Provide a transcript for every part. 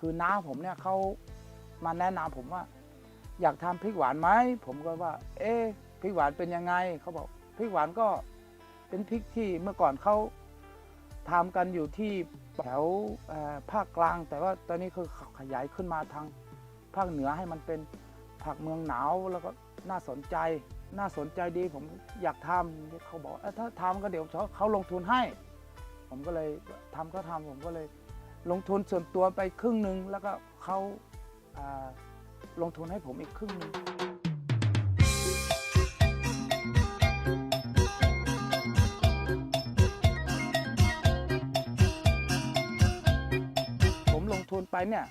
คือน้าผมเนี่ยเขามาแนะนำผมว่า อยากทำพริกหวานไหมผมก็ว่า เอ๊ะพริกหวานเป็นยังไงเขาบอกพริกหวานก็เป็นพริกที่เมื่อก่อนเขาทำกันอยู่ที่แถวภาคกลาง แต่ว่าตอนนี้คือขยายขึ้นมาทางภาคเหนือให้มันเป็นผักเมืองหนาวแล้วก็น่าสนใจ น่าสนใจดีผมอยากทำเขาบอกอถ้าทำก็เดี๋ยวเขาลงทุนให้ ผมก็เลยทำก็ทำผมก็เลย ลงทุนส่วนตัวไปครึ่งหนึ่งแล้วก็เขาาลงทุนให้ผมอีกครึ่งหนึ่งผมลงทุนไปเนี่ย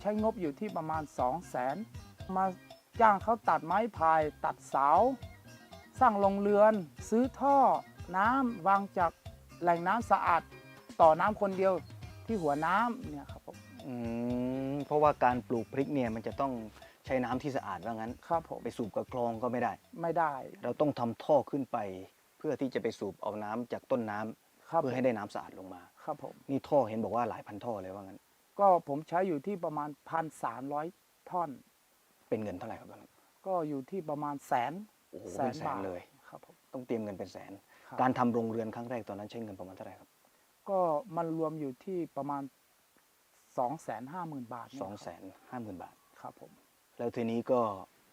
ใช้งบอยู่ที่ประมาณ 2 0 0แสนมาจ้างเขาตัดไม้พาย ตัดเสา สร้างโรงเรือน ซื้อท่อน้ำวางจากแหล่งน้ำสะอาด ต่อน้ำคนเดียว ที่หัวน้ำเนี่ยครับผมอืมเพราะว่าการปลูกพริกเนี่ยมันจะต้องใช้น้ำที่สะอาดว่างั้น ครับผมไปสูบกับคลองก็ไม่ได้ ไม่ได้เราต้องทำท่อขึ้นไป เพื่อที่จะไปสูบเอาน้ำจากต้นน้ำครับเพื่อให้ได้น้ำสะอาดลงมา ครับผม นี่ท่อเห็นบอกว่าหลายพันท่อเลยว่างั้น ก็ผมใช้อยู่ที่ประมาณพันสามร้อยท่อน เป็นเงินเท่าไหร่ครับตอนนั้นก็อยู่ที่ประมาณแสนโอ้โหเป็นแสนเลย ครับผมต้องเตรียมเงินเป็นแสนครับการทำโรงเรือนครั้งแรกตอนนั้นใช้เงินประมาณเท่าไหร่ครับ ก็มันรวมอยู่ที่ประมาณ2องแสนห้าหมื่นบาทเนี่ยสองแสนห้าหมื่นบาท ครับผม แล้วทีนี้ก็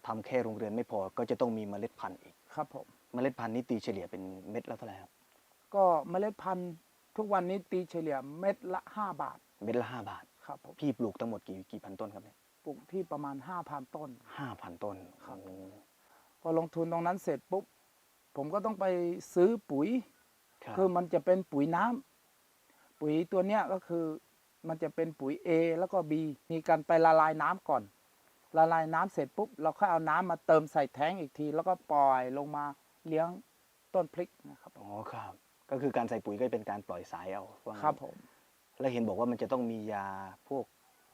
ทำแค่โรงเรือนไม่พอก็จะต้องมีเมล็ดพันธุ์อีก ครับผม เมล็ดพันธุ์นี่ตีเฉลี่ยเป็นเม็ดละเท่าไหร่ครับ ก็เมล็ดพันธุ์ทุกวันนี้ตีเฉลี่ยเม็ดละ5บาท เม็ดละห้าบาท ครับผม พี่ปลูกทั้งหมดกี่กี่พันต้นครับเนี่ยปลูกที่ประมาณ5,000ต้น ห้าพันต้นครับ โอ้พอลงทุนตรงนั้นเสร็จปุ๊บ ผมก็ต้องไปซื้อปุ๋ย ครับคือมันจะเป็นปุ๋ยน้ำ ปุ๋ยตัวเนี้ยก็คือมันจะเป็นปุ๋ย A แล้วก็ B มีการไปละลายน้ำก่อน ละลายน้ำเสร็จปุ๊บ เราค่อยเอาน้ำมาเติมใส่แท้งอีกที แล้วก็ปล่อยลงมาเลี้ยงต้นพริกนะครับ อ๋อครับ ก็คือการใส่ปุ๋ยก็เป็นการปล่อยสายเอาว่างั้นครับผม แล้วเห็นบอกว่ามันจะต้องมียาพวก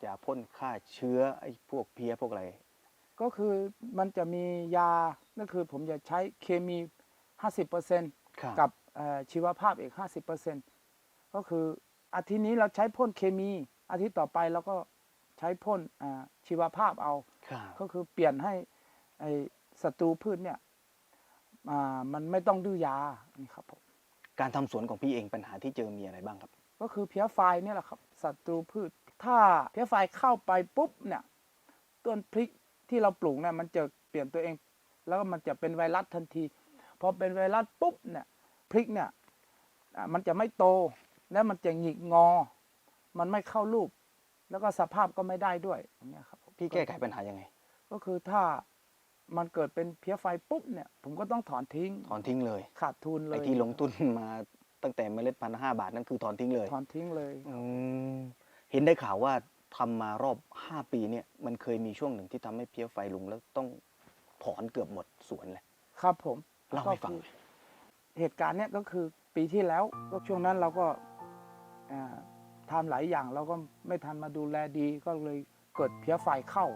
ยาพ่นฆ่าเชื้อไอ้พวกเพี้ยพวกอะไร ก็คือมันจะมียา ก็คือผมจะใช้เคมี 50%ครับ กับเอ่อชีวภาพอีก 50% ก็คืออาทิตย์นี้เราใช้พ่นเคมี อาทิตย์ต่อไปเราก็ใช้พ่นอ่าชีวภาพเอาครับก็คือเปลี่ยนให้ไอศัตรูพืชเนี่ยอ่ามันไม่ต้องดื้อยานี่ครับผมการทำสวนของพี่เองปัญหาที่เจอมีอะไรบ้างครับ ก็คือเพี้ยไฟเนี่ยแหละครับศัตรูพืช ถ้าเพี้ยไฟเข้าไปปุ๊บเนี่ยต้นพริกที่เราปลูกเนี่ยมันจะเปลี่ยนตัวเอง แล้วก็มันจะเป็นไวรัสทันทีพอเป็นไวรัสปุ๊บเนี่ยพริกเนี่ยอ่ามันจะไม่โต แล้วมันจะหงิกงอ มันไม่เข้ารูป แล้วก็สภาพก็ไม่ได้ด้วยอย่างเงี้ยครับผมพี่แก้ไขปัญหายังไง ก็คือถ้ามันเกิดเป็นเพี้ยไฟปุ๊บเนี่ย ผมก็ต้องถอนทิ้ง ถอนทิ้งเลย ขาดทุนเลยไอ้ที่ลงทุนมาตั้งแต่เมล็ดพันธุ์ห้าบาทนั่นคือถอนทิ้งเลย ถอนทิ้งเลยอืมเห็นได้ข่าวว่าทำมารอบห้าปีเนี่ย มันเคยมีช่วงหนึ่งที่ทำให้เพี้ยไฟลุงแล้วต้องถอนเกือบหมดสวนเลยครับผมเล่าให้ฟังก็หคืน่ออยเหตุการณ์เนี่ยก็คือปีที่แล้วก็ช่วงนั้นเราก็อ่า ทำหลายอย่างเราก็ไม่ทันมาดูแลดีก็เลยเกิดเพี้ยไฟเข้า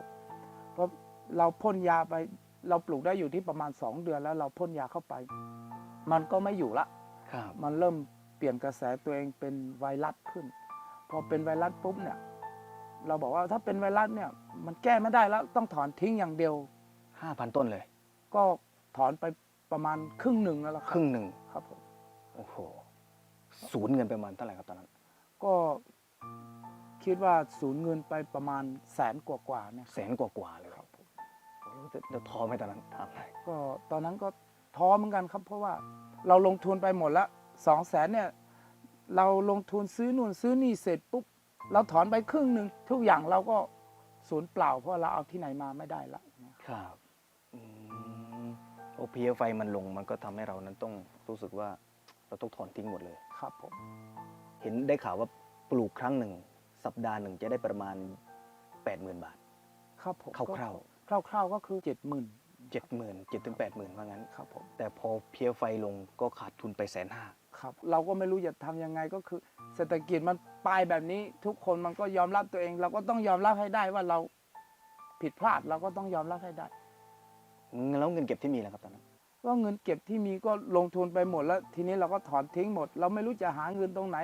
เพราะเราพ่นยาไปเราปลูกได้อยู่ที่ประมาณ 2 เดือนแล้วเราพ่นยาเข้าไป มันก็ไม่อยู่ละครับมันเริ่มเปลี่ยนกระแสตัวเองเป็นไวรัสขึ้น พอเป็นไวรัสปุ๊บเนี่ย เราบอกว่าถ้าเป็นไวรัสเนี่ย มันแก้ไม่ได้แล้วต้องถอนทิ้งอย่างเดียวห้าพันต้นเลย ก็ถอนไปประมาณครึ่งหนึ่งแล้วล่ะคครับรึ่งหนึ่งครับผมโอ้โหศูนย์เงินไปประมาณเท่าไหร่ครับตอนนั้น ก็คิดว่าสูญเงินไปประมาณแสนกว่าๆเนี่ยแสนกว่ากว่าๆเลยครับโอ้โหจะจะท้อไหมตอนนั้นถามหน่อยก็ตอนนั้นก็ท้อเหมือนกันครับ เพราะว่าเราลงทุนไปหมดละสองแสนเนี่ยเราลงทุนซื้อนู่นซื้อนี่เสร็จปุ๊บเราถอนไปครึ่งหนึ่งทุกอย่างเราก็สูญเปล่า เพราะเราเอาที่ไหนมาไม่ได้ละ ครับอืมโอเพี้ยไฟมันลงมันก็ทำให้เรานั้นต้องรู้สึกว่าเราต้องถอนทิ้งหมดเลย ครับผม เห็นได้ข่าวว่าปลูกครั้งหนึ่ง สัปดาห์หนึ่งจะได้ประมาณ 80,000 บาท ครับผมคร่าวคร่าวๆก็คือเจ็ดหมื่น70,000 7ถึง80,000 ว่างั้น ครับผม แต่พอเพี้ยไฟลงก็ขาดทุนไปแสนห้าครับ เราก็ไม่รู้จะทำยังไงก็คือ เศรษฐกิจมันไปแบบนี้ทุกคนมันก็ยอมรับตัวเอง เราก็ต้องยอมรับให้ได้ว่าเราผิดพลาดเราก็ต้องยอมรับให้ได้ แล้วเงินเก็บที่มีแล้วครับตอนนั้น ก็เงินเก็บที่มีก็ลงทุนไปหมดแล้ว ทีนี้เราก็ถอนทิ้งหมด เราไม่รู้จะหาเงินตรงไหน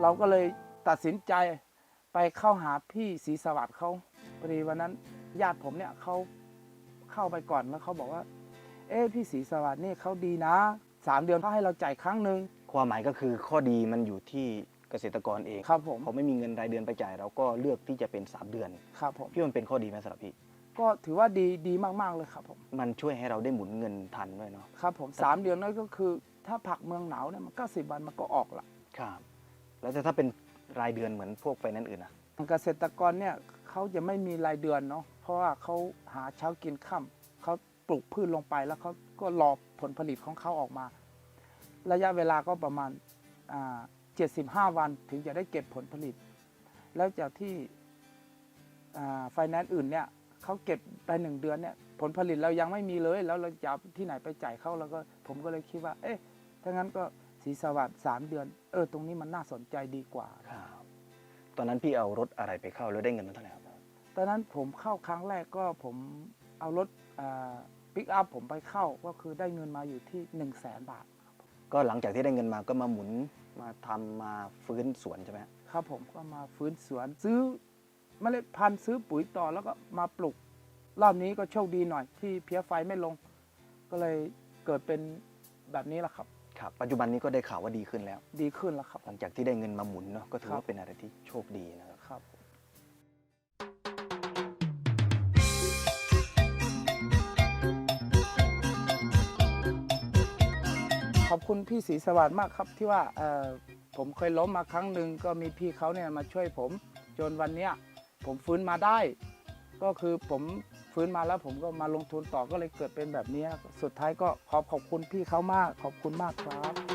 เราก็เลยตัดสินใจไปเข้าหาพี่ศรีสวัสดิ์เขาพอดีวันนั้นญาติผมเนี่ยเขาเข้าไปก่อนแล้วเขาบอกว่า เอ๊พี่ศรีสวัสดิ์นี่เขาดีนะ สามเดือนเขาให้เราจ่ายครั้งหนึ่งความหมายก็คือข้อดีมันอยู่ที่เกษตรกรเองครับผมเขาไม่มีเงินรายเดือนไปจ่าย เราก็เลือกที่จะเป็น 3 เดือนครับผมพี่ว่ามันเป็นข้อดีไหมสำหรับพี่ ก็ถือว่าดีดีมากๆเลยครับผมมันช่วยให้เราได้หมุนเงินทันด้วยเนาะครับผมสามเดือนนั่นก็คือ ถ้าผักเมืองหนาวเนี่ยมันก็สิบวันมันก็ออกละครับแล้วแต่ถ้าเป็นรายเดือนเหมือนพวกไฟแนนซ์อื่นนะเกษตรกรเนี่ยเขาจะไม่มีรายเดือนเนาะเพราะว่าเขาหาเช้ากินค่ำเขา ปลูกพืชลงไปแล้วเขาก็รอผลผลิตของเขาออกมา ระยะเวลาก็ประมาณเจ็ดสิบห้าวันถึงจะได้เก็บผลผลิต แล้วจากที่ไฟแนนซ์อื่นเนี่ยเขาเก็บไปหนึ่งเดือนเนี่ยผลผลิตเรายังไม่มีเลย แล้วเราจะเอาที่ไหนไปจ่ายเขาแล้วก็ผมก็เลยคิดว่า เอ๊ะถ้างั้นก็สีสวัสดิ์สามเดือน เออ ตรงนี้มันน่าสนใจดีกว่าครับตอนนั้นพี่เอารถอะไรไปเข้าแล้วได้เงินมาเท่าไหร่ครับ ตอนนั้นผมเข้าครั้งแรกก็ผมเอารถ ปิกอัพผมไปเข้าก็คือได้เงินมาอยู่ที่1นึ่งแสนบาท ก็หลังจากที่ได้เงินมาก็มาหมุนมาทำมาฟื้นสวนใช่ไหมฮะครับผมก็มาฟื้นสวนซื้อเมล็ดพันธุ์ซื้อปุ๋ยต่อแล้วก็มาปลูก รอบนี้ก็โชคดีหน่อยที่เพี้ยไฟไม่ลง ก็เลยเกิดเป็นแบบนี้แหละครับ ครับ ปัจจุบันนี้ก็ได้ข่าวว่าดีขึ้นแล้ว ดีขึ้นแล้วครับ หลังจากที่ได้เงินมาหมุนเนาะก็ถือครัว่าบเป็นอะไรที่โชคดีนะครับ ครับ ขอบคุณพี่ศรีสวัสดิ์มากครับที่ว่าผมเคยล้มมาครั้งหนึ่งก็มีพี่เขาเนี่ยมาช่วยผม จนวันเนี้ยผมฟื้นมาได้ ก็คือผมฟื้นมาแล้วผมก็มาลงทุนต่อก็เลยเกิดเป็นแบบนี้ สุดท้ายก็ขอขอบคุณพี่เขามากขอบคุณมากครับ